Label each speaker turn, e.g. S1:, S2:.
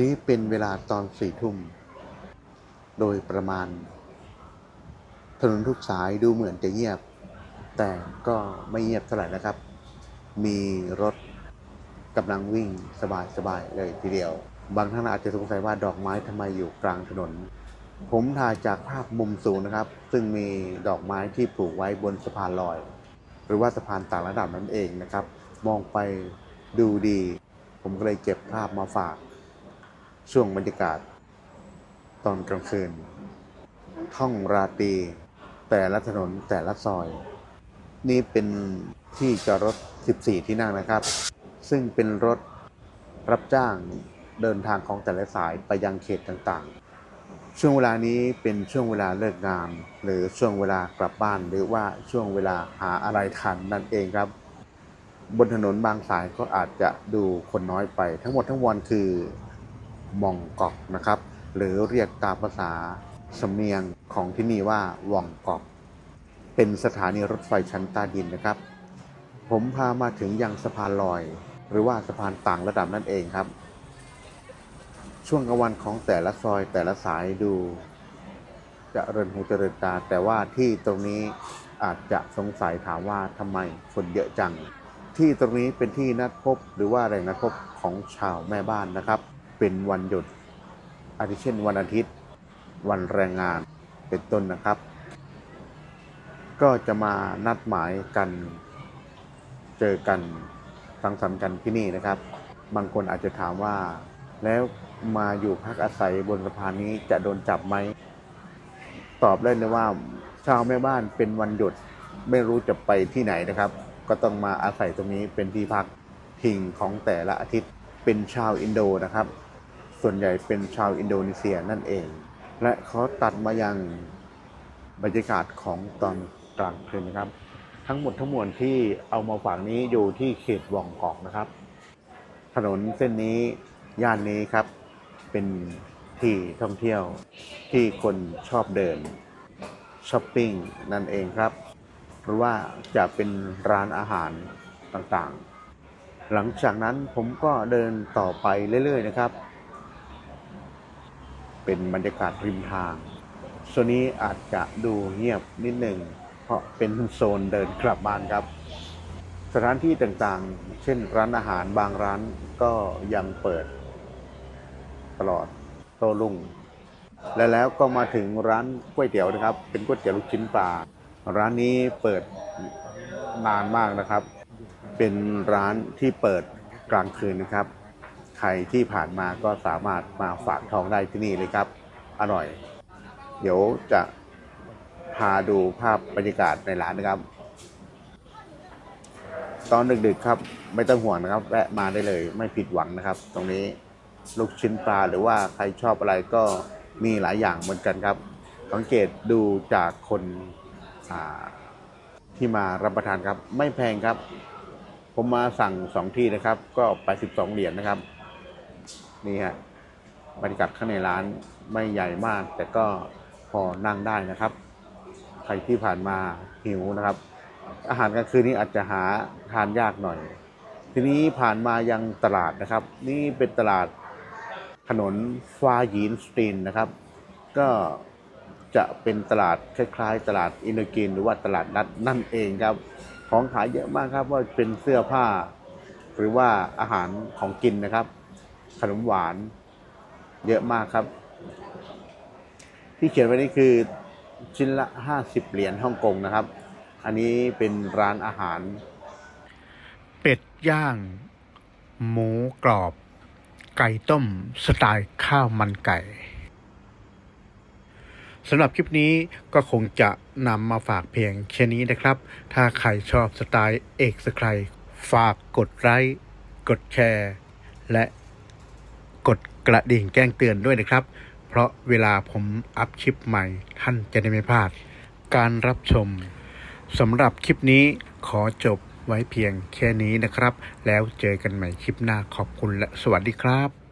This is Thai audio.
S1: นี้เป็นเวลาตอนสี่ทุ่ม โดยประมาณ ถนนทุกสายดูเหมือนจะเงียบ แต่ก็ไม่เงียบเท่าไหร่นะครับ มีรถกำลังวิ่งสบายๆเลยทีเดียว บางท่านอาจจะสงสัยว่าดอกไม้ทำไมอยู่กลางถนน ผมถ่ายจากภาพมุมสูงนะครับ ซึ่งมีดอกไม้ที่ปลูกไว้บนสะพานลอย หรือว่าสะพานต่างระดับนั่นเองนะครับ มองไปดูดี ผมก็เลยเก็บภาพมาฝาก ช่วงบรรยากาศ ตอนกลางคืน ท่องราตรีแต่ละถนนแต่ละซอย นี่เป็นที่จอดรถ 14 ที่นั่งนะครับ ซึ่งเป็นรถรับจ้างเดินทางของแต่ละสายไปยังเขตต่างๆ ช่วงเวลานี้เป็นช่วงเวลาเลิกงาน หรือช่วงเวลากลับบ้าน หรือว่าช่วงเวลาหาอะไรทานนั่นเองครับ บนถนนบางสายก็อาจจะดูคนน้อยไป ทั้งหมดทั้งมวลคือ มองกอกนะครับ หรือเรียกตามภาษาสำเนียงของที่นี่ว่าว่องกอก เป็นสถานีรถไฟชั้นใต้ดินนะครับ ผมพามาถึงยังสะพานลอย หรือว่าสะพานต่างระดับนั่นเองครับ ช่วงกลางวันของแต่ละซอยแต่ละสายดูจะเริญหูเจริญตา แต่ว่าที่ตรงนี้อาจจะสงสัยถามว่าทำไมคนเยอะจัง ที่ตรงนี้เป็นที่นัดพบหรือว่าแหล่งนัดพบของชาวแม่บ้านนะครับ เป็นวันหยุด อาทิเช่นวันอาทิตย์ วันแรงงานเป็นต้นนะครับ ก็จะมานัดหมายกัน เจอกันสังสรรค์กันที่นี่นะครับ บางคนอาจจะถามว่า แล้วมาอยู่พักอาศัยบนสะพานนี้จะโดนจับไหม ตอบได้เลยว่าชาวแม่บ้านเป็นวันหยุดไม่รู้จะไปที่ไหนนะครับ ก็ต้องมาอาศัยตรงนี้เป็นที่พักพิงของแต่ละอาทิตย์เป็นชาวอินโดนะครับ ส่วนใหญ่เป็นชาวอินโดนีเซียนั่นเอง และเขาตัดมายังบรรยากาศของตอนกลางคืนนะครับ ทั้งหมดทั้งมวลที่เอามาฝากนี้อยู่ที่เขตวองกอกนะครับ ถนนเส้นนี้ย่านนี้ครับ เป็นที่ท่องเที่ยวที่คนชอบเดินช้อปปิ้งนั่นเองครับหรือว่าจะเป็นร้านอาหารต่างๆ หลังจากนั้นผมก็เดินต่อไปเรื่อยๆนะครับ เป็นบรรยากาศริมทางโซนนี้อาจจะดูเงียบนิดหนึ่งเพราะเป็นโซนเดินกลับบ้านครับ สถานที่ต่างๆ เช่นร้านอาหารบางร้านก็ยังเปิด ตลอดโตรุ่ง และแล้วก็มาถึงร้านก๋วยเตี๋ยวนะครับ เป็นก๋วยเตี๋ยวลูกชิ้นปลาร้านนี้เปิดนานมากนะครับ เป็นร้านที่เปิดกลางคืนนะครับ ใครที่ผ่านมาก็สามารถมาฝากทองได้ที่นี่เลยครับ อร่อย เดี๋ยวจะพาดูภาพบรรยากาศในร้านนะครับ ตอนดึกๆครับไม่ต้องห่วงนะครับแวะมาได้เลยไม่ผิดหวังนะครับ ตรงนี้ลูกชิ้นปลาหรือว่าใครชอบอะไรก็มีหลายอย่างเหมือนกันครับสังเกตดูจากคนที่มารับประทานครับ ไม่แพงครับ ผมมาสั่งสองที่นะครับ ก็ไปสิบสองเหรียญนะครับ นี่ฮะบรรยากาศข้างในร้านไม่ใหญ่มาก แต่ก็พอนั่งได้นะครับ ใครที่ผ่านมาหิวนะครับ อาหารกลางคืนนี้อาจจะหาทานยากหน่อย ทีนี้ผ่านมายังตลาดนะครับ นี่เป็นตลาดถนนฟายีนสตรีนนะครับ ก็จะเป็นตลาดคล้ายๆ ตลาดอินโดกินหรือว่าตลาดนัดนั่นเองครับ ของขายเยอะมากครับว่าเป็นเสื้อผ้า หรือว่าอาหารของกินนะครับ ขนมหวาน เยอะมากครับ ที่เขียนไว้นี่คือชิ้นละ 50 เหรียญฮ่องกงนะครับ อันนี้เป็นร้านอาหาร
S2: เป็ดย่าง หมูกรอบ ไก่ต้ม สไตล์ข้าวมันไก่สำหรับคลิปนี้ก็คงจะนำมาฝากเพียงแค่นี้นะครับ ถ้าใครชอบสไตล์เอกสไคร ฝากกดไลค์ กดแชร์ และ กดกระดิ่งแจ้งเตือนด้วยนะครับ เพราะเวลาผมอัพคลิปใหม่ ท่านจะได้ไม่พลาด การรับชมสำหรับคลิปนี้ขอจบไว้เพียงแค่นี้นะครับ แล้วเจอกันใหม่คลิปหน้าขอบคุณและสวัสดีครับ